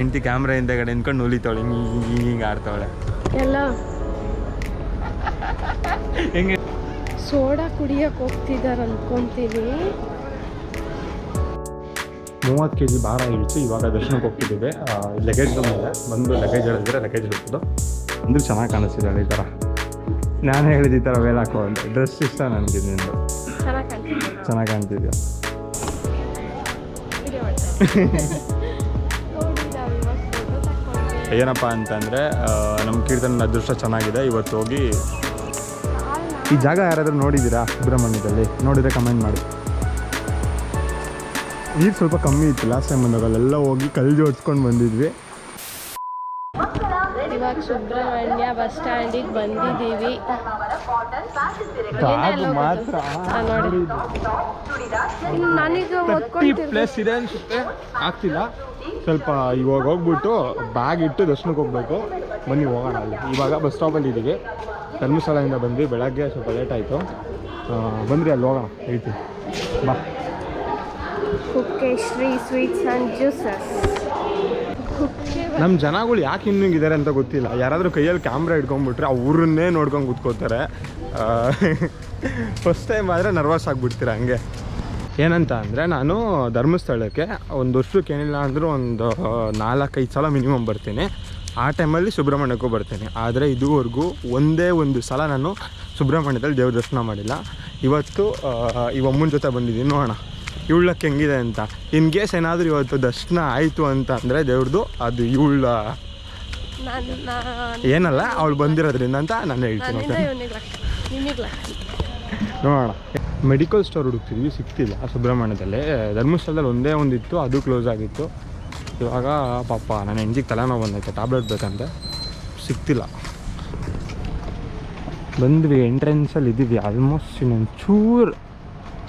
ಹೆಂಡತಿ ಕ್ಯಾಮ್ರಾ ಹಿಂದೆಗಡೆ ನಿಂತ್ಕೊಂಡು ನುಲಿತಾವಳೆ ಹಿಂಗೆ ಹಿಂಗೆ ಆಡ್ತಾವಳೆ ಎಲ್ಲ. ಹೆಂಗೆ? ಸೋಡಾ ಕುಡಿಯಕ್ಕೆ ಹೋಗ್ತಿದ್ದಾರೆ ಅನ್ಕೊಂತೀನಿ. ಮೂವತ್ತು ಕೆ ಜಿ ಭಾರ ಇಳಿಸಿ ಇವಾಗ ದರ್ಶನಕ್ಕೆ ಹೋಗ್ತಿದ್ದೀವಿ. ಲಗೇಜ್ ಬಂದಿದೆ ಬಂದು ಲಗೇಜ್ ಹೇಳಿದ್ರೆ ಲಗೇಜ್ ಇಳಿಸೋದು ಅಂದ್ರೆ ಚೆನ್ನಾಗಿ ಕಾಣಿಸ್ತಿದ್ದಾಳೆ ಈ ಥರ ನಾನು ಹೇಳಿದ ಈ ಥರ ವೇಲ್ ಹಾಕೋ ಅಂತ. ಡ್ರೆಸ್ ಇಷ್ಟ ನನಗೆ ನಿಂದು. ಚೆನ್ನಾಗಿ ಕಾಣ್ತಿದೆ ಚೆನ್ನಾಗಿ ಕಾಣ್ತಿದ್ಯಾ? ಏನಪ್ಪ ಅಂತಂದರೆ ನಮ್ಮ ಕೀರ್ತನ ಅದೃಷ್ಟ ಚೆನ್ನಾಗಿದೆ. ಇವತ್ತು ಹೋಗಿ ಈ ಜಾಗ ಯಾರಾದರೂ ನೋಡಿದ್ದೀರಾ ಸುಬ್ರಹ್ಮಣ್ಯದಲ್ಲಿ? ನೋಡಿದರೆ ಕಮೆಂಟ್ ಮಾಡಿ. ನೀರು ಸ್ವಲ್ಪ ಕಮ್ಮಿ ಇತ್ತು. ಲಾಸ್ಟ್ ಟೈಮ್ ಬಂದಾಗ ಅಲ್ಲೆಲ್ಲ ಹೋಗಿ ಕಲ್ಲು ಜೋಡಿಸ್ಕೊಂಡು ಬಂದಿದ್ವಿ. ಸುಬ್ರಹ್ಮಣ್ಯ ಬಸ್ ಸ್ಟ್ಯಾಂಡಿಗೆ ಬಂದಿದ್ದೀವಿ. ನನಗೆ ಪ್ಲೇಸ್ ಇದೆ ಅನ್ಸುತ್ತೆ. ಆಗ್ತಿಲ್ಲ. ಸ್ವಲ್ಪ ಇವಾಗ ಹೋಗ್ಬಿಟ್ಟು ಬ್ಯಾಗ್ ಇಟ್ಟು ದರ್ಶನಕ್ಕೆ ಹೋಗ್ಬೇಕು. ಬನ್ನಿ ಹೋಗೋಣ ಅಲ್ಲಿ. ಇವಾಗ ಬಸ್ ಸ್ಟಾಪಲ್ಲಿ ಇದ್ದೀವಿ ಧರ್ಮಸ್ಥಳದಿಂದ ಬಂದ್ವಿ. ಬೆಳಗ್ಗೆ ಸ್ವಲ್ಪ ಲೇಟ್ ಆಯಿತು. ಬಂದ್ರಿ ಅಲ್ಲಿ ಹೋಗೋಣ. ಹೇಳ್ತೀನಿ. ಬಾ. Kukkeshri sweets and juices Kukke ನಮ್ಮ ಜನಗಳು ಯಾಕೆ ಹಿಂಗಿದ್ದಾರೆ ಅಂತ ಗೊತ್ತಿಲ್ಲ. ಯಾರಾದರೂ ಕೈಯಲ್ಲಿ ಕ್ಯಾಮ್ರಾ ಇಟ್ಕೊಂಡ್ಬಿಟ್ರೆ ಅವ್ರನ್ನೇ ನೋಡ್ಕೊಂಡು ಕೂತ್ಕೋತಾರೆ. ಫಸ್ಟ್ ಟೈಮ್ ಆದರೆ ನರ್ವಸ್ ಆಗಿಬಿಡ್ತೀರ ಹಂಗೆ? ಏನಂತ ಅಂದರೆ ನಾನು ಧರ್ಮಸ್ಥಳಕ್ಕೆ ಒಂದು ವರ್ಷಕ್ಕೆ ಏನಿಲ್ಲ ಅಂದರೂ ಒಂದು ನಾಲ್ಕೈದು ಸಲ ಮಿನಿಮಮ್ ಬರ್ತೀನಿ. ಆ ಟೈಮಲ್ಲಿ ಸುಬ್ರಹ್ಮಣ್ಯಕ್ಕೂ ಬರ್ತೀನಿ. ಆದರೆ ಇದುವರೆಗೂ ಒಂದೇ ಒಂದು ಸಲ ನಾನು ಸುಬ್ರಹ್ಮಣ್ಯದಲ್ಲಿ ದೇವ್ರ ದರ್ಶನ ಮಾಡಿಲ್ಲ. ಇವತ್ತು ಇವಮ್ಮನ ಜೊತೆ ಬಂದಿದ್ದೀನಿ. ನೋಡೋಣ. ಇವಳಕ್ಕೆ ಹೆಂಗಿದೆ ಅಂತ. ಇನ್ ಕೇಸ್ ಏನಾದರೂ ಇವತ್ತು ದರ್ಶನ ಆಯಿತು ಅಂತ ಅಂದರೆ ದೇವ್ರದ್ದು ಅದು ಇವಳ. ಏನಲ್ಲ ಅವಳು ಬಂದಿರೋದ್ರಿಂದ ಅಂತ ನಾನು ಹೇಳ್ತೀನಿ ನೋಡೋಣ. ಮೆಡಿಕಲ್ ಸ್ಟೋರ್ ಹುಡುಕ್ತಿದ್ವಿ ಸಿಕ್ತಿಲ್ಲ ಸುಬ್ರಹ್ಮಣ್ಯದಲ್ಲಿ. ಧರ್ಮಸ್ಥಳದಲ್ಲಿ ಒಂದೇ ಒಂದಿತ್ತು ಅದು ಕ್ಲೋಸ್ ಆಗಿತ್ತು. ಇವಾಗ ಪಾಪ ನನ್ನ ಹೆಂಜಿಗೆ ತಲೆನೋವು ಬಂದೈತೆ ಟ್ಯಾಬ್ಲೆಟ್ ಬೇಕಂತೆ. ಸಿಗ್ತಿಲ್ಲ ಬಂದ್ವಿ ಎಂಟ್ರೆನ್ಸಲ್ಲಿ ಇದ್ದೀವಿ ಆಲ್ಮೋಸ್ಟ್ ಇನ್ನೊಂದು ಚೂರು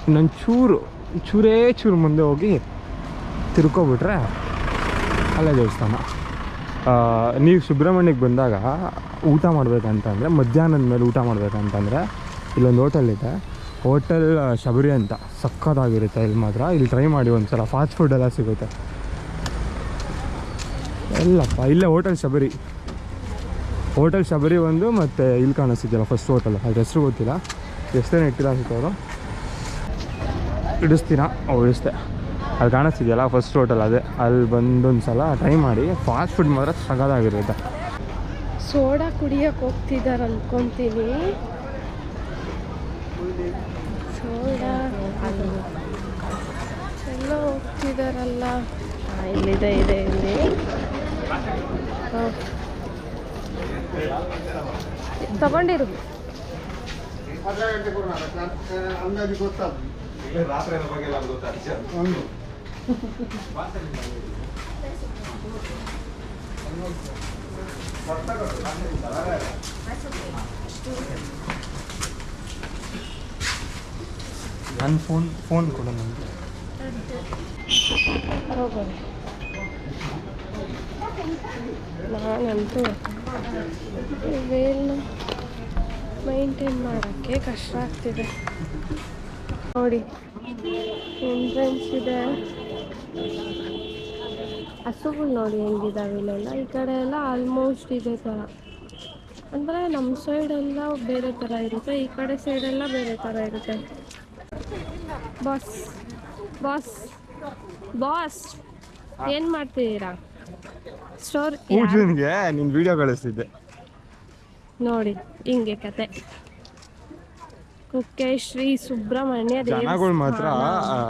ಇನ್ನೊಂದು ಚೂರು ಚೂರೇ ಚೂರು ಮುಂದೆ ಹೋಗಿ ತಿರ್ಕೊಬಿಟ್ರೆ ಅಲ್ಲೇ ದೇವಸ್ಥಾನ. ನೀವು ಸುಬ್ರಹ್ಮಣ್ಯಕ್ಕೆ ಬಂದಾಗ ಊಟ ಮಾಡಬೇಕಂತಂದರೆ, ಮಧ್ಯಾಹ್ನದ ಮೇಲೆ ಊಟ ಮಾಡಬೇಕಂತಂದರೆ ಇಲ್ಲೊಂದು ಹೋಟೆಲ್ ಇದೆ. ಹೋಟೆಲ್ ಶಬರಿ ಅಂತ ಸಕ್ಕತ್ತಾಗಿರುತ್ತೆ ಇಲ್ಲಿ ಮಾತ್ರ. ಇಲ್ಲಿ ಟ್ರೈ ಮಾಡಿ ಒಂದ್ಸಲ ಫಾಸ್ಟ್ ಫುಡ್ ಎಲ್ಲ ಸಿಗುತ್ತೆ. ಎಲ್ಲಪ್ಪ, ಇಲ್ಲೇ ಹೋಟೆಲ್ ಶಬರಿ. ಹೋಟೆಲ್ ಶಬರಿ ಒಂದು ಮತ್ತು ಇಲ್ಲಿ ಕಾಣಿಸ್ತಿದ್ದಿಲ್ಲ ಫಸ್ಟ್ ಹೋಟೆಲ್ ಅದ್ರ ಹೆಸರು ಗೊತ್ತಿಲ್ಲ. ಹೆಸರೇನು ಇಟ್ಟಿಲ್ಲ ಅನ್ಸುತ್ತೆ ಅವರು? ಇಡಿಸ್ತೀನ ಅವು ಇಡಿಸ್ದೆ. ಅಲ್ಲಿ ಕಾಣಿಸ್ತಿದೆಯಲ್ಲ ಫಸ್ಟ್ ಹೋಟೆಲ್ ಅದೇ. ಅಲ್ಲಿ ಬಂದೊಂದು ಸಲ ಟ್ರೈ ಮಾಡಿ ಫಾಸ್ಟ್ ಫುಡ್ ಮಾತ್ರ ಸಗದಾಗಿರುತ್ತೆ ಸೋಡಾ ಕುಡಿಯೋಕೆ ಹೋಗ್ತಿದ್ದಾರೆ ಅಂದ್ಕೊತೀನಿ ಸೋಡಾ. ಎಲ್ಲ ಹೋಗ್ತಿದಾರಲ್ಲ. ಇಲ್ಲಿದೆ ಇದೆ ಇಲ್ಲಿ. ಹಾಂ. ಗೊತ್ತಾಗ್ತದೆ ನನ್ನ ಫೋನ್ ಫೋನ್ ಕೊಡ ನನಗೆ ನಾನಂತೂ ವೇಲ್ನ ಮೈಂಟೈನ್ ಮಾಡೋಕ್ಕೆ ಕಷ್ಟ ಆಗ್ತಿದೆ. ನೋಡಿ. ಎಂಟ್ರೆನ್ಸ್ ಇದೆ. ಹಸುಗಳು ನೋಡಿ ಹೆಂಗಿದಾವೆ ಇಲ್ಲೆಲ್ಲ. ಈ ಕಡೆ ಎಲ್ಲ ಆಲ್ಮೋಸ್ಟ್ ಇದೇ ಥರ ಅಂದರೆ ನಮ್ಮ ಸೈಡೆಲ್ಲ ಬೇರೆ ಥರ ಇರುತ್ತೆ. ಈ ಕಡೆ ಸೈಡೆಲ್ಲ ಬೇರೆ ಥರ ಇರುತ್ತೆ. ಬಾಸ್ ಬಾಸ್ ಬಾಸ್ ಏನು ಮಾಡ್ತಿದ್ದೀರಾ? ಸ್ಟೋರ್ ನಿನ್ನ ವಿಡಿಯೋ ಕಳಿಸ್ತಿದ್ದೆ. ನೋಡಿ ಹಿಂಗೆ ಕತೆ. ಕುಕ್ಕೆ ಶ್ರೀ ಸುಬ್ರಹ್ಮಣ್ಯ ಜನಗಳು ಮಾತ್ರ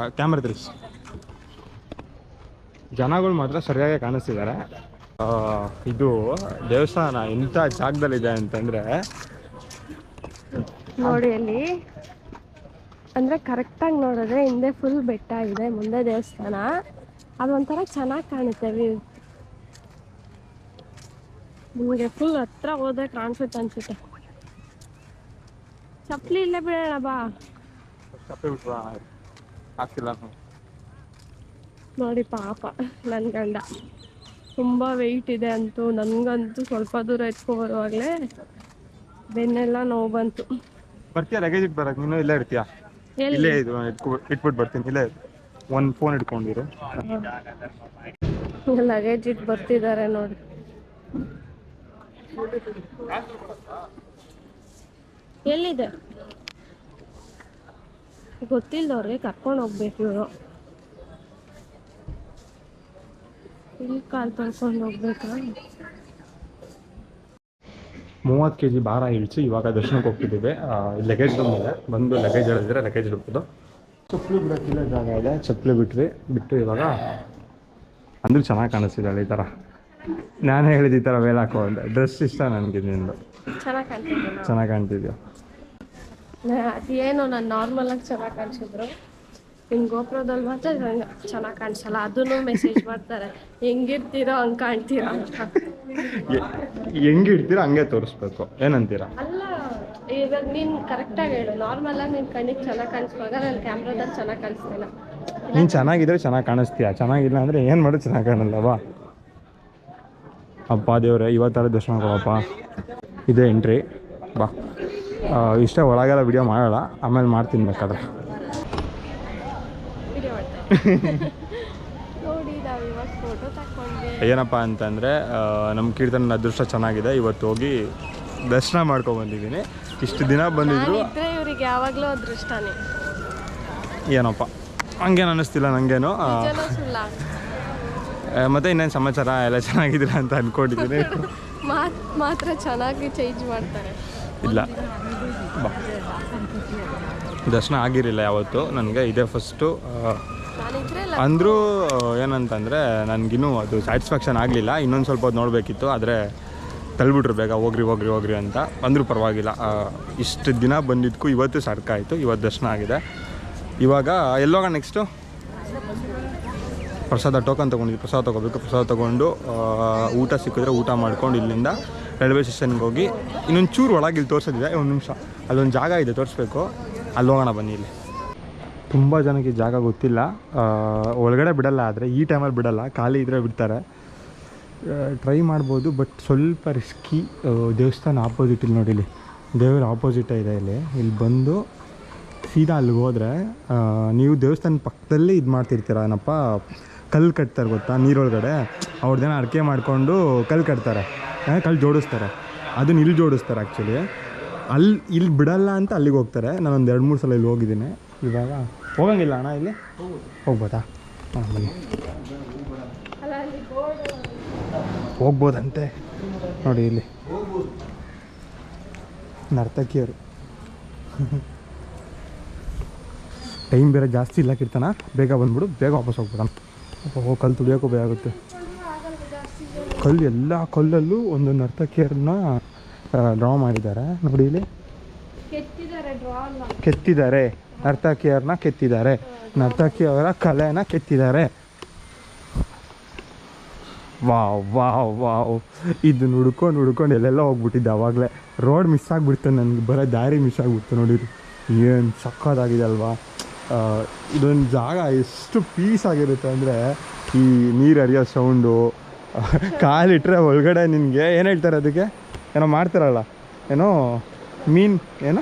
ಕ್ಯಾಮ್ರಾ ತಿರ್ಸ್ ಜನಗಳು ಮಾತ್ರ ಸರಿಯಾಗಿ ಕಾಣಿಸ್ತಿದ್ದಾರೆ. ಆ, ಇದು ದೇವಸ್ಥಾನ ಎಂಥ ಜಾಗದಲ್ಲಿದೆ ಅಂತಂದ್ರೆ ನೋಡಿ ಅಲ್ಲಿ ಅಂದ್ರೆ ಕರೆಕ್ಟಾಗಿ ನೋಡಿದ್ರೆ ಹಿಂದೆ ಫುಲ್ ಬೆಟ್ಟ ಇದೆ ಮುಂದೆ ದೇವಸ್ಥಾನ. ಅದೊಂಥರ ಚೆನ್ನಾಗಿ ಕಾಣುತ್ತೆ ವ್ಯೂ ನಿಮಗೆ ಫುಲ್ ಹತ್ರ ಹೋದ್ರೆ ಕಾಣಿಸುತ್ತೆ ಅನ್ಸುತ್ತೆ. ಚಪ್ಪಲಿ ಇಲ್ಲ ಬೀಳೋಣ ಬಾ. ಆಗ್ತಿಲ್ಲ ನೋಡಿ ಪಾಪ ನನ್ನ ಗಂಡ. ತುಂಬ ವೆಯ್ಟ್ ಇದೆ ಅಂತೂ ನನಗಂತೂ ಸ್ವಲ್ಪ ದೂರ ಎತ್ಕೊ ಬರುವಾಗಲೇ ಬೆನ್ನೆಲ್ಲ ನೋವು ಬಂತು. ಬರ್ತೀಯಾ ಇಟ್ ಬರಕ್ಕೆ ನೀನು ಇಲ್ಲೇ ಇರ್ತೀಯಾ? ಇಲ್ಲೇ ಇದು ಇಟ್ಬಿಟ್ಟು ಬರ್ತೀನಿ. ಇಲ್ಲೇ ಒಂದು ಫೋನ್ ಇಟ್ಕೊಂಡಿರು. ಲಗೇಜ್ ಇಟ್ಟು ಬರ್ತಿದ್ದಾರೆ ನೋಡಿ. ಎಲ್ಲಿದೆ? ಗೊತ್ತಿಲ್ಲದವ್ರಿಗೆ ಕರ್ಕೊಂಡು ಹೋಗ್ಬೇಕು ಇವರು. ಇಲ್ಲಿ ಕಾಲು ತೊಳ್ಕೊಂಡು ಹೋಗ್ಬೇಕಾ? ಮೂವತ್ತು ಕೆ ಜಿ ಭಾರ ಇಳಿಸಿ ಇವಾಗ ದರ್ಶನಕ್ಕೆ ಹೋಗ್ತಿದ್ದೀವಿ. ಲಗೇಜ್ ಮೇಲೆ ಬಂದು ಲಗೇಜ್ ಹೇಳಿದ್ರೆ ಲಗೇಜ್ ಇಡ್ಬೋದು ಚಪ್ಪಲಿ ಬಿಡೋಕ್ಕಿಲ್ಲ ಜಾಗ ಇದೆ. ಚಪ್ಪಲಿ ಬಿಟ್ವಿ. ಬಿಟ್ಟು ಇವಾಗ ಅಂದ್ರೆ ಚೆನ್ನಾಗಿ ಕಾಣಿಸ್ತಿದ್ದಾಳೆ ಈ ಥರ ನಾನೇ ಹೇಳಿದ ಈ ಥರ ವೇಲಾಕೋ ಹಾಕೋ ಡ್ರೆಸ್ ಇಷ್ಟ ನನಗೆ ನಿಂದು. ಚೆನ್ನಾಗಿ ಕಾಣ್ತಿದ್ಯೋ? ಅದೇನೋ ನಾನು ನಾರ್ಮಲ್ ಆಗಿ ಚೆನ್ನಾಗಿ ಕಾಣಿಸಿದ್ರು. ನಿಮ್ಮ ಗೋಪುರದಲ್ಲಿ ಮಾತ್ರ ಚೆನ್ನಾಗಿ ಕಾಣಿಸಲ್ಲ ಅದನ್ನು ಮೆಸೇಜ್ ಮಾಡ್ತಾರೆ ಹೆಂಗಿರ್ತೀರೋ ಹಂಗೆ ಕಾಣ್ತೀರಾ ಅಂತ. ಹೆಂಗೆ ಇಡ್ತೀರಾ ಹಂಗೆ ತೋರಿಸ್ಬೇಕು ಏನಂತೀರಾ? ಅಲ್ಲ ಇವಾಗ ನೀನು ಕರೆಕ್ಟಾಗಿ ಹೇಳು ನಾರ್ಮಲ್ ಆಗಿ ನಿನ್ನ ಕಣ್ಣಿಗೆ ಚೆನ್ನಾಗಿ ಕಾಣಿಸ್ವಾಗ ನಾನು ಕ್ಯಾಮ್ರಾದಲ್ಲಿ ಚೆನ್ನಾಗಿ ಕಾಣಿಸ್ತಿಲ್ಲ. ನೀನು ಚೆನ್ನಾಗಿದ್ರೆ ಚೆನ್ನಾಗಿ ಕಾಣಿಸ್ತೀಯ? ಚೆನ್ನಾಗಿಲ್ಲ ಅಂದರೆ ಏನು ಮಾಡು ಚೆನ್ನಾಗಿ ಕಾಣಲ್ಲವಾ ಅಪ್ಪ ದೇವ್ರೆ ಇವತ್ತಾರ ದರ್ಶನ ಕೊಡಪ್ಪ. ಇದೆ ಎಂಟ್ರಿ ಬಾ. ಇಷ್ಟೇ ಒಳಗೆಲ್ಲ ವಿಡಿಯೋ ಮಾಡೋಲ್ಲ ಆಮೇಲೆ ಮಾಡ್ತೀನಿ ಬೇಕಾದ್ರೆ. ಏನಪ್ಪ ಅಂತಂದರೆ ನಮ್ಮ ಕೀರ್ತನ ಅದೃಷ್ಟ ಚೆನ್ನಾಗಿದೆ. ಇವತ್ತು ಹೋಗಿ ದರ್ಶನ ಮಾಡ್ಕೊಬಂದಿದ್ದೀನಿ ಇಷ್ಟು ದಿನ ಬಂದಿದ್ರು. ಇವರಿಗೆ ಯಾವಾಗಲೂ ಅದೃಷ್ಟನೇ. ಏನಪ್ಪ ಹಂಗೇನು ಅನ್ನಿಸ್ತಿಲ್ಲ ನನಗೇನು ಮತ್ತು ಇನ್ನೇನು ಸಮಾಚಾರ? ಎಲ್ಲ ಚೆನ್ನಾಗಿದ್ದೀರಾ ಅಂತ ಅಂದ್ಕೊಂಡಿದ್ದೀನಿ ಮಾತ್ರ ಚೆನ್ನಾಗಿ ಚೇಂಜ್ ಮಾಡ್ತಾರೆ. ಇಲ್ಲ. ಬಾ. ದರ್ಶನ ಆಗಿರಲಿಲ್ಲ ಯಾವತ್ತು. ನನಗೆ ಇದೇ ಫಸ್ಟು ಅಂದರೂ ಏನಂತಂದರೆ ನನಗಿನ್ನೂ ಅದು ಸ್ಯಾಟಿಸ್ಫ್ಯಾಕ್ಷನ್ ಆಗಲಿಲ್ಲ. ಇನ್ನೊಂದು ಸ್ವಲ್ಪ ಹೊತ್ತು ನೋಡಬೇಕಿತ್ತು, ಆದರೆ ತಳ್ಬಿಟ್ರು ಬೇಗ, ಹೋಗ್ರಿ ಹೋಗ್ರಿ ಹೋಗ್ರಿ ಅಂತ. ಅಂದರೂ ಪರವಾಗಿಲ್ಲ. ಇಷ್ಟು ದಿನ ಬಂದಿದ್ದಕ್ಕೂ ಇವತ್ತು ಸರ್ಕಾಯಿತು ಇವತ್ತು ದರ್ಶನ ಆಗಿದೆ. ಇವಾಗ ಎಲ್ಲೋಗ ನೆಕ್ಸ್ಟು ಪ್ರಸಾದ ಟೋಕನ್ ತೊಗೊಂಡಿದ್ವಿ. ಪ್ರಸಾದ ತೊಗೋಬೇಕು. ಪ್ರಸಾದ ತೊಗೊಂಡು ಊಟ ಸಿಕ್ಕಿದ್ರೆ ಊಟ ಮಾಡ್ಕೊಂಡು ಇಲ್ಲಿಂದ ರೈಲ್ವೆ ಸ್ಟೇಷನ್ಗೆ ಹೋಗಿ ಇನ್ನೊಂದು ಚೂರು ಒಳಗಿಲ್ಲಿ ತೋರಿಸೋದಿದೆ. ಒಂದು ನಿಮಿಷ. ಅಲ್ಲೊಂದು ಜಾಗ ಇದೆ, ತೋರಿಸ್ಬೇಕು. ಅಲ್ಲಿ ಹೋಗೋಣ ಬನ್ನಿ ಇಲ್ಲಿ. ತುಂಬ ಜನಕ್ಕೆ ಜಾಗ ಗೊತ್ತಿಲ್ಲ. ಒಳಗಡೆ ಬಿಡಲ್ಲ, ಆದರೆ ಈ ಟೈಮಲ್ಲಿ ಬಿಡಲ್ಲ. ಖಾಲಿ ಇದ್ದರೆ ಬಿಡ್ತಾರೆ. ಟ್ರೈ ಮಾಡ್ಬೋದು ಬಟ್ ಸ್ವಲ್ಪ ರಿಸ್ಕಿ ದೇವಸ್ಥಾನ ಆಪೋಸಿಟ್ ಇಲ್ಲಿ ನೋಡಿ ಇಲ್ಲಿ. ದೇವರ ಆಪೋಸಿಟ್ ಇದೆ ಇಲ್ಲಿ. ಇಲ್ಲಿ ಬಂದು ಸೀದಾ ಅಲ್ಲಿಗೆ ಹೋದರೆ ನೀವು ದೇವಸ್ಥಾನ ಪಕ್ಕದಲ್ಲೇ ಇದು ಮಾಡ್ತಿರ್ತೀರ, ಏನಪ್ಪ, ಕಲ್ಲು ಕಟ್ತಾರೆ ಗೊತ್ತಾ, ನೀರೊಳಗಡೆ? ಅವ್ರದ್ದೇನೋ ಅಡಿಕೆ ಮಾಡಿಕೊಂಡು ಕಲ್ಲು ಕಟ್ತಾರೆ. ಕಲ್ಲು ಜೋಡಿಸ್ತಾರೆ. ಅದನ್ನ ಇಲ್ಲಿ ಜೋಡಿಸ್ತಾರೆ ಆ್ಯಕ್ಚುಲಿ ಅಲ್ಲಿ ಇಲ್ಲಿ ಬಿಡಲ್ಲ ಅಂತ ಅಲ್ಲಿಗೆ ಹೋಗ್ತಾರೆ. ನಾನೊಂದು ಎರಡು, ಮೂರು ಸಲ ಇಲ್ಲಿ ಹೋಗಿದ್ದೀನಿ. ಇವಾಗ ಹೋಗಂಗಿಲ್ಲ ಅಣ್ಣ ಇಲ್ಲಿ? ಹೋಗ್ಬೋದಾ? ಹಾಂ, ಬನ್ನಿ. ಹೋಗ್ಬೋದಂತೆ. ನೋಡಿ ಇಲ್ಲಿ. ನರ್ತಕಿಯರು. ಟೈಮ್ ಬೇರೆ ಜಾಸ್ತಿ ಇಲ್ಲ ಕಿರ್ತಾನ? ಬೇಗ ಬಂದ್ಬಿಡು, ಬೇಗ ವಾಪಸ್ ಹೋಗ್ಬಿಡೋಣ ಹೋಗಿ ಕಲ್ಲು ತುಳಿಯೋಕ್ಕೂ ಭಯ ಆಗುತ್ತೆ. ಕಲ್ಲು, ಎಲ್ಲ ಕಲ್ಲಲ್ಲೂ ಒಂದು ನರ್ತಕಿಯರನ್ನ ಡ್ರಾ ಮಾಡಿದ್ದಾರೆ. ನೋಡಿ ಇಲ್ಲಿ. ಕೆತ್ತಿದ್ದಾರೆ ಅಲ್ಲ ಕೆತ್ತಿದ್ದಾರೆ. ನರ್ತಕಿಯವರ ಕಲೆನ ಕೆತ್ತಿದ್ದಾರೆ. Wow wow wow. ಇದು ಹುಡ್ಕೊಂಡು ಹುಡ್ಕೊಂಡು ಎಲ್ಲೆಲ್ಲ ಹೋಗ್ಬಿಟ್ಟಿದ್ದೆ ಅವಾಗಲೇ. ರೋಡ್ ಮಿಸ್ ಆಗಿಬಿಡ್ತು ನನಗೆ ಬರೋ ದಾರಿ ಮಿಸ್ ಆಗಿಬಿಡ್ತು ನೋಡಿರಿ ಏನು ಸಕ್ಕತ್ತಾಗಿದೆ ಅಲ್ವಾ? ಇದೊಂದು ಜಾಗ ಎಷ್ಟು ಪೀಸ್ ಆಗಿರುತ್ತೆ ಅಂದರೆ ಈ ನೀರು ಹರಿಯೋ ಸೌಂಡು ಕಾಲಿಟ್ರೆ ಒಳಗಡೆ ನಿನಗೆ ಏನು ಹೇಳ್ತಾರೆ ಅದಕ್ಕೆ? ಏನೋ ಮಾಡ್ತಿರಲ್ಲ? ಏನೋ ಮೀನ್ ಏನೋ?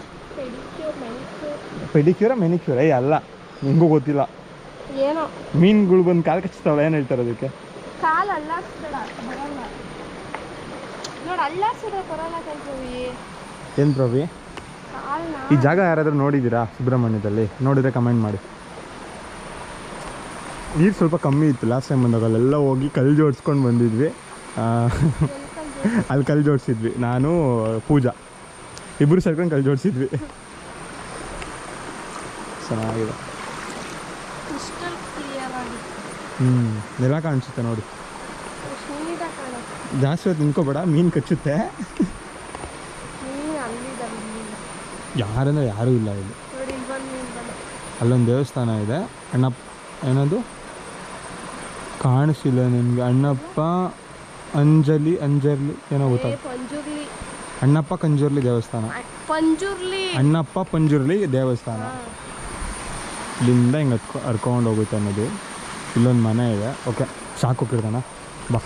ಪೆಡಿಕ್ಯೂರ್ ಮೆನಿಕ್ಯೂರ್ ಏ ಅಲ್ಲ. ನಿಮಗೂ ಗೊತ್ತಿಲ್ಲ. ಏನೋ? ಮೀನುಗಳು ಬಂದು ಕಾಲು ಕಚ್ತಾವಲ್ಲ ಏನು ಹೇಳ್ತಾರೆ ಅದಕ್ಕೆ? ಕಾಲು ನೋಡಿ ಬರಲ್ಲ ಕಲ್ತೀವಿ ಏನು ಪ್ರವಿ ಈ ಜಾಗ ಯಾರಾದರೂ ನೋಡಿದ್ದೀರಾ ಸುಬ್ರಹ್ಮಣ್ಯದಲ್ಲಿ? ನೋಡಿದರೆ ಕಮೆಂಟ್ ಮಾಡಿ. ನೀರು ಸ್ವಲ್ಪ ಕಮ್ಮಿ ಇತ್ತು ಲಾಸ್ಟ್ ಟೈಮ್ ಬಂದಾಗ. ಅಲ್ಲೆಲ್ಲ ಹೋಗಿ ಕಲ್ಲು ಜೋಡಿಸ್ಕೊಂಡು ಬಂದಿದ್ವಿ. ಅಲ್ಲಿ ಕಲ್ಲು ಜೋಡಿಸಿದ್ವಿ ನಾನು ಪೂಜಾ. ಇಬ್ಬರು ಸೇರ್ಕೊಂಡು ಕಲ್ ಜೋಡಿಸಿದ್ವಿ ಚೆನ್ನಾಗಿದೆ ಹ್ಞೂ ನೆಲ ಕಾಣಿಸುತ್ತೆ ನೋಡಿ. ಜಾಸ್ತಿ ಹೊತ್ತು ನಿಂತ್ಕೋಬೇಡ ಮೀನು ಕಚ್ಚುತ್ತೆ. ಯಾರಂದ್ರೆ ಯಾರೂ ಇಲ್ಲ ಇಲ್ಲಿ. ಅಲ್ಲೊಂದು ದೇವಸ್ಥಾನ ಇದೆ. ಅಣ್ಣಪ್ಪ ಏನದು? ಕಾಣಿಸಿಲ್ಲ ನಿಮಗೆ. ಅಣ್ಣಪ್ಪ ಅಂಜಲಿ ಅಂಜರ್ಲಿ ಏನೋ ಗೊತ್ತಾ? ಪಂಜುರ್ಲಿ. ಅಣ್ಣಪ್ಪ ಕಂಜೂರ್ಲಿ ದೇವಸ್ಥಾನ. ಪಂಜುರ್ಲಿ. ಅಣ್ಣಪ್ಪ ಪಂಜುರ್ಲಿ ದೇವಸ್ಥಾನ. ಇಲ್ಲಿಂದ ಹಿಂಗೆ ಹತ್ಕೊ ಹರ್ಕೊಂಡು ಹೋಗುತ್ತೆ ಅನ್ನೋದು ಇಲ್ಲೊಂದು ಮನೆ ಇದೆ. ಓಕೆ ಸಾಕು ಕಿರ್ತಾನ. ಬಾ.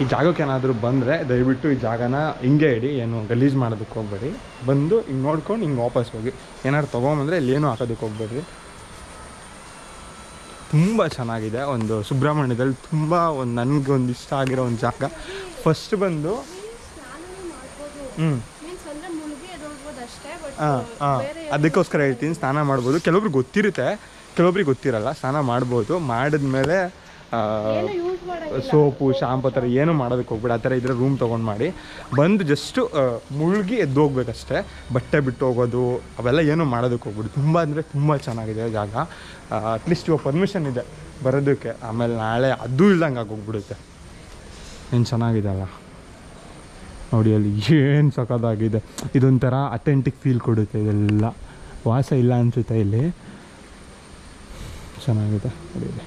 ಈ ಜಾಗಕ್ಕೆ ಏನಾದರೂ ಬಂದರೆ ದಯವಿಟ್ಟು ಈ ಜಾಗನ ಹಿಂಗೆ ಇಡಿ ಏನು ಗಲೀಜು ಮಾಡೋದಕ್ಕೆ ಹೋಗ್ಬೇಡಿ. ಬಂದು ಹಿಂಗೆ ನೋಡ್ಕೊಂಡು ಹಿಂಗೆ ವಾಪಸ್ ಹೋಗಿ. ಏನಾದ್ರು ತೊಗೊಂಬಂದರೆ ಇಲ್ಲಿ ಏನೂ ಹಾಕೋದಕ್ಕೆ ಹೋಗ್ಬೇಡ್ರಿ ತುಂಬ ಚೆನ್ನಾಗಿದೆ ಒಂದು ಸುಬ್ರಹ್ಮಣ್ಯದಲ್ಲಿ ತುಂಬ ಒಂದು ನನಗೆ ಒಂದು ಇಷ್ಟ ಆಗಿರೋ ಒಂದು ಜಾಗ. ಫಸ್ಟ್ ಬಂದು ಹ್ಞೂ ಹಾಂ ಹಾಂ. ಅದಕ್ಕೋಸ್ಕರ ಹೇಳ್ತೀನಿ, ಸ್ನಾನ ಮಾಡ್ಬೋದು. ಕೆಲವೊಬ್ರಿಗೆ ಗೊತ್ತಿರುತ್ತೆ ಕೆಲವೊಬ್ರಿಗೆ ಗೊತ್ತಿರಲ್ಲ, ಸ್ನಾನ ಮಾಡ್ಬೋದು. ಮಾಡಿದ್ಮೇಲೆ ಸೋಪು, ಶಾಂಪು ಥರ ಏನು ಮಾಡೋದಕ್ಕೆ ಹೋಗ್ಬೇಡಿ. ಆ ಥರ ಇದ್ರೆ ರೂಮ್ ತೊಗೊಂಡು ಮಾಡಿ. ಬಂದು ಜಸ್ಟು ಮುಳುಗಿ ಎದ್ದು ಹೋಗ್ಬೇಕಷ್ಟೇ. ಬಟ್ಟೆ ಬಿಟ್ಟು ಹೋಗೋದು, ಅವೆಲ್ಲ ಏನು ಮಾಡೋದಕ್ಕೆ ಹೋಗ್ಬಿಡಿ. ತುಂಬ ಅಂದರೆ ತುಂಬ ಚೆನ್ನಾಗಿದೆ ಜಾಗ. ಅಟ್ಲೀಸ್ಟ್ ಇವಾಗ ಪರ್ಮಿಷನ್ ಇದೆ ಬರೋದಕ್ಕೆ. ಆಮೇಲೆ ನಾಳೆ ಅದು ಇಲ್ದಂಗೆ ಆಗೋಗ್ಬಿಡುತ್ತೆ. ಏನು ಚೆನ್ನಾಗಿದೆ ಅಲ್ಲ ನೋಡಿ ಅಲ್ಲಿ ಏನು ಸಖತ್ತಾಗಿದೆ. ಇದೊಂಥರ ಅಥೆಂಟಿಕ್ ಫೀಲ್ ಕೊಡುತ್ತೆ ಇದೆಲ್ಲ. ವಾಸ ಇಲ್ಲ ಅನಿಸುತ್ತೆ ಇಲ್ಲಿ. ಚೆನ್ನಾಗಿದೆ. ನೋಡಿ.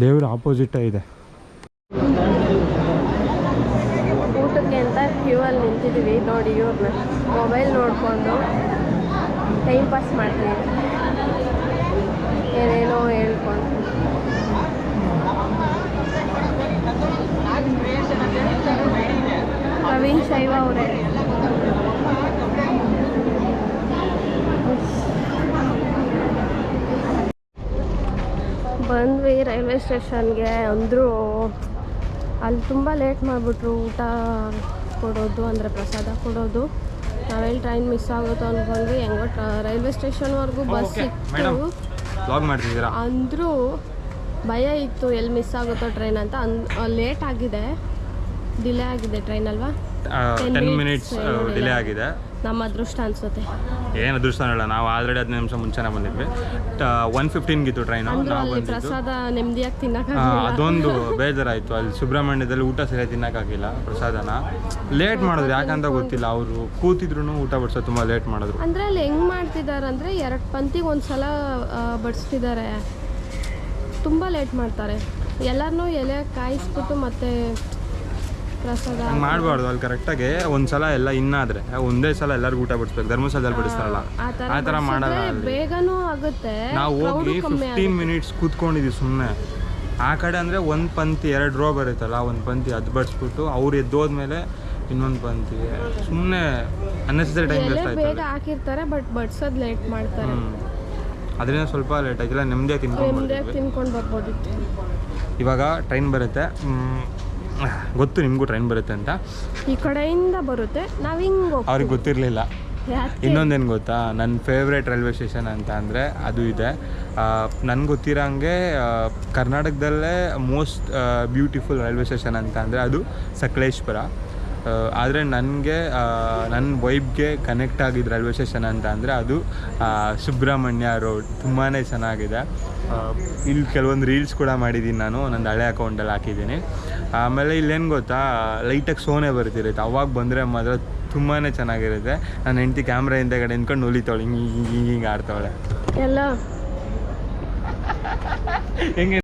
ದೇವ್ರ ಆಪೋಸಿಟೇ ಇದೆ. ಊಟಕ್ಕೆ ಅಂತ ಕ್ಯೂ ಅಲ್ಲಿ ನಿಂತಿದ್ದೀವಿ. ನೋಡಿ ಇವ್ರನ್ನ. ಮೊಬೈಲ್ ನೋಡಿಕೊಂಡು ಟೈಮ್ ಪಾಸ್ ಮಾಡ್ತೀವಿ ಏನೇನೋ ಹೇಳ್ಕೊಂಡು. ಪ್ರವೀಣ್ ಶೈವ ಅವರೇ. ಬಂದ್ವಿ ರೈಲ್ವೆ ಸ್ಟೇಷನ್ಗೆ ಅಂದರೂ ಅಲ್ಲಿ ತುಂಬ ಲೇಟ್ ಮಾಡಿಬಿಟ್ರು ಊಟ ಕೊಡೋದು ಅಂದರೆ ಪ್ರಸಾದ ಕೊಡೋದು. ನಾವೆಲ್ಲಿ ಟ್ರೈನ್ ಮಿಸ್ ಆಗುತ್ತೋ ಅಂದ್ಕೊಂಡ್ವಿ ಹೆಂಗೋ ರೈಲ್ವೆ ಸ್ಟೇಷನ್ವರೆಗೂ ಬಸ್ ಇತ್ತು. ಸಿಕ್ತು ಅಂದರೂ ಭಯ ಇತ್ತು ಎಲ್ಲಿ ಮಿಸ್ ಆಗುತ್ತೋ ಟ್ರೈನ್ ಅಂತ. ಅನ್ ಲೇಟ್ ಆಗಿದೆ ಡಿಲೇ ಆಗಿದೆ ಟ್ರೈನ್ ಅಲ್ವಾ? ಟೆನ್ ಮಿನಿಟ್ಸ್ ಡಿಲೇ ಆಗಿದೆ? ನಮ್ಮ ಅದೃಷ್ಟ ಅನ್ಸುತ್ತೆ. ಏನು ಅದೃಷ್ಟ ಅನ್ನೋಲ್ಲ ನಾವು ಆಲ್ರೆಡಿ ಹದಿನೈದು ನಿಮಿಷ ಮುಂಚೆನೇ ಬಂದಿದ್ವಿ. ಒನ್ ಫಿಫ್ಟೀನ್ಗಿತ್ತು ಟ್ರೈನು ಟ್ರೈನ್ ನಾವು ಪ್ರಸಾದ ನೆಮ್ಮದಿಯಾಗಿ ತಿನ್ನಕ್ಕೆ ಅದೊಂದು ಬೇಜಾರಾಯಿತು. ಅಲ್ಲಿ ಸುಬ್ರಹ್ಮಣ್ಯದಲ್ಲಿ ಊಟ ಸರಿಯಾಗಿ ತಿನ್ನೋಕ್ಕಾಗಿಲ್ಲ ಪ್ರಸಾದನ. ಲೇಟ್ ಮಾಡಿದ್ರು ಯಾಕಂತ ಗೊತ್ತಿಲ್ಲ ಅವರು ಕೂತಿದ್ರು ಊಟ ಬಡಿಸೋ ತುಂಬ ಲೇಟ್ ಮಾಡಿದ್ರು. ಅಂದ್ರೆ ಅಲ್ಲಿ ಹೆಂಗ್ ಮಾಡ್ತಿದ್ದಾರೆ ಅಂದ್ರೆ ಎರಡು ಪಂತಿಗೆ ಒಂದ್ಸಲ ಸಲ ಬಡಿಸ್ತಿದ್ದಾರೆ. ತುಂಬ ಲೇಟ್ ಮಾಡ್ತಾರೆ. ಎಲ್ಲರನ್ನೂ ಎಲೆ ಕಾಯಿಸ್ಬಿಟ್ಟು ಮತ್ತೆ ಪ್ರಸಾದ. ಮಾಡಬಾರ್ದು ಅಲ್ಲಿ ಕರೆಕ್ಟಾಗಿ ಒಂದ್ಸಲ ಎಲ್ಲ ಇನ್ನಾದ್ರೆ ಒಂದೇ ಸಲ ಎಲ್ಲರಿಗೂ ಊಟ ಬಿಡಿಸ್ಬೇಕು ಧರ್ಮಸ್ಥಳದಲ್ಲಿ ಬಿಡಿಸ್ತಾರಲ್ಲ ಆ ಥರ ಮಾಡಲ್ಲ ಬಡ್ಸಿದ್ರೆ ಬೇಗನೂ ಆಗುತ್ತೆ ನಾವು ಹೋಗಿ ಫಿಫ್ಟೀನ್ ಮಿನಿಟ್ಸ್ ಕೂತ್ಕೊಂಡಿದ್ವಿ ಸುಮ್ಮನೆ ಆ ಕಡೆ ಅಂದರೆ ಒಂದು ಪಂಕ್ತಿ ಎರಡು ರೋ ಬರುತ್ತಲ್ಲ ಒಂದು ಪಂಕ್ತಿ ಅದು ಬಡಿಸ್ಬಿಟ್ಟು ಅವ್ರು ಎದ್ದೋದ್ಮೇಲೆ ಇನ್ನೊಂದು ಪಂಕ್ತಿ. ಸುಮ್ಮನೆ ಅನ್ನೆಸರಿ ಟೈಮ್ ವೇಸ್ಟ್ ಬೇಗ ಹಾಕಿರ್ತಾರೆ ಬಟ್ ಬಡ್ಸೋದು ಲೇಟ್ ಮಾಡ್ತಾರೆ. ಅದರಿಂದ ಸ್ವಲ್ಪ ಲೇಟ್ ಆಗಿಲ್ಲ ನೆಮ್ಮದಿಯಾಗಿ ತಿನ್ಕೊಂಡು ತಿನ್ಕೊಂಡು ಬರ್ಬೋದಿತ್ತು ಇವಾಗ ಟ್ರೈನ್ ಬರುತ್ತೆ ಗೊತ್ತು ನಿಮಗೂ ಟ್ರೈನ್ ಬರುತ್ತೆ ಅಂತ? ಈ ಕಡೆಯಿಂದ ಬರುತ್ತೆ. ನಾವು ಹಿಂಗೆ. ಅವ್ರಿಗೆ ಗೊತ್ತಿರಲಿಲ್ಲ. ಇನ್ನೊಂದೇನು ಗೊತ್ತಾ? ನನ್ನ ಫೇವ್ರೇಟ್ ರೈಲ್ವೆ ಸ್ಟೇಷನ್ ಅಂತ ಅಂದರೆ ಅದು ಇದೆ. ನನಗೆ ಗೊತ್ತಿರೋಂಗೆ ಹಾಗೆ ಕರ್ನಾಟಕದಲ್ಲೇ ಮೋಸ್ಟ್ ಬ್ಯೂಟಿಫುಲ್ ರೈಲ್ವೆ ಸ್ಟೇಷನ್ ಅಂತ ಅಂದರೆ ಅದು ಸಕಲೇಶ್ಪುರ. ಆದರೆ ನನಗೆ ನನ್ನ ವೈಬ್ಗೆ ಕನೆಕ್ಟ್ ಆಗಿದ್ದು ರೈಲ್ವೆ ಸ್ಟೇಷನ್ ಅಂತ ಅಂದರೆ ಅದು ಸುಬ್ರಹ್ಮಣ್ಯ ರೋಡ್ ತುಂಬಾ ಚೆನ್ನಾಗಿದೆ. ಇಲ್ಲಿ ಕೆಲವೊಂದು ರೀಲ್ಸ್ ಕೂಡ ಮಾಡಿದ್ದೀನಿ ನಾನು. ನನ್ನ ಹಳೆ ಅಕೌಂಟಲ್ಲಿ ಹಾಕಿದ್ದೀನಿ ಆಮೇಲೆ ಇಲ್ಲೇನು ಗೊತ್ತಾ ಲೈಟಾಗಿ ಸೋನೆ ಬರ್ತಿರುತ್ತೆ. ಅವಾಗ ಬಂದರೆ ಮಾತ್ರ ತುಂಬಾ ಚೆನ್ನಾಗಿರುತ್ತೆ. ನಾನು ಹೆಂಡತಿ ಕ್ಯಾಮ್ರಾ ಹಿಂದೆಗಡೆ ನಿಂತ್ಕೊಂಡು ನೂಲಿತಾವಳೆ ಹಿಂಗೆ ಹಿಂಗೆ ಹಿಂಗೆ ಹಿಂಗೆ ಆಡ್ತಾವಳೆ ಎಲ್ಲ. ಹೆಂಗೆ